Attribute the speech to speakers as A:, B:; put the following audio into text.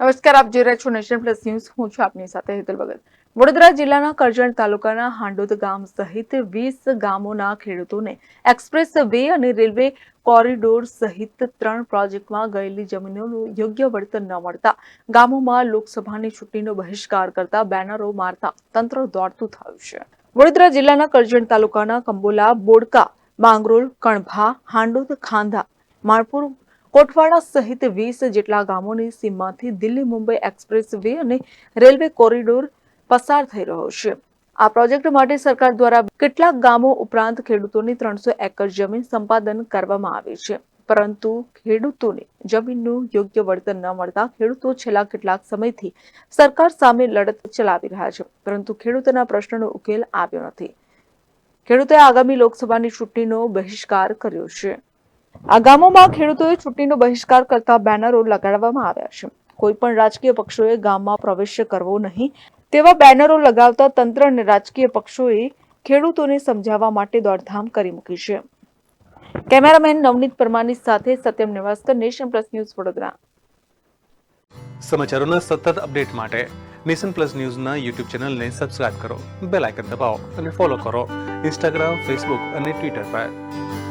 A: નમસ્કાર, આપ જોઈ રહ્યા છો નેશન પ્લસ ન્યૂઝ. હું છું આપની સાથે હેતલ ભગત. વડોદરા જિલ્લાના કરજણ તાલુકાના હાંડોદ ગામ સહિત વીસ ગામોના ખેડૂતોને એક્સપ્રેસ વે અને રેલવે કોરિડોર સહિત ત્રણ પ્રોજેક્ટમાં ગયેલી જમીનોનું યોગ્ય વળતર ન મળતા ગામોમાં લોકસભાની ચૂંટણીનો બહિષ્કાર કરતા બેનરો મારતા તંત્ર દોડતું થયું છે. વડોદરા જિલ્લાના કરજણ તાલુકાના કંબોલા, બોડકા, માંગરોળ, કણભા, હાંડોદ, ખાંધા, માણપુર કોટવાડા સહિત વીસ જેટલા ગામોની સીમાથી દિલ્હી, મુંબઈ એક્સપ્રેસ વે અને રેલવે કોરિડોર પસાર થઈ રહ્યો છે. આ પ્રોજેક્ટ માટે સરકાર દ્વારા કેટલાક ગામો ઉપરાંત ખેડૂતોની ત્રણસો એકર જમીન સંપાદન કરવામાં આવી છે. પરંતુ ખેડૂતોને જમીનનું યોગ્ય વળતર ન મળતા ખેડૂતો છેલ્લા કેટલાક સમયથી સરકાર સામે લડત ચલાવી રહ્યા છે. પરંતુ ખેડૂતોના પ્રશ્નનો ઉકેલ આવ્યો નથી. ખેડૂતોએ આગામી લોકસભાની ચૂંટણીનો બહિષ્કાર કર્યો છે. આ ગામોમાં ખેડૂતોએ ચૂંટણીનો બહિષ્કાર કરતા બેનરો લગાડવામાં આવ્યા છે. કોઈ પણ રાજકીય પક્ષોએ ગામમાં પ્રવેશ કરવો નહીં. તેવા બેનરો લગાવતા તંત્ર અને રાજકીય પક્ષોએ ખેડૂતોને સમજાવવા માટે દોડધામ કરી મૂકી છે. કેમેરામેન નવનીત પરમારની સાથે સત્યમ નિવાસ્તર નેશન પ્લસ ન્યૂઝ વડોદરા.
B: સમાચારોના સતત અપડેટ માટે નેશન પ્લસ ન્યૂઝના યુટ્યુબ ચેનલને સબસ્ક્રાઇબ કરો, બેલ આઇકન દબાવો અને ફોલો કરો. ઇન્સ્ટાગ્રામ, ફેસબુક અને ટ્વિટર પર.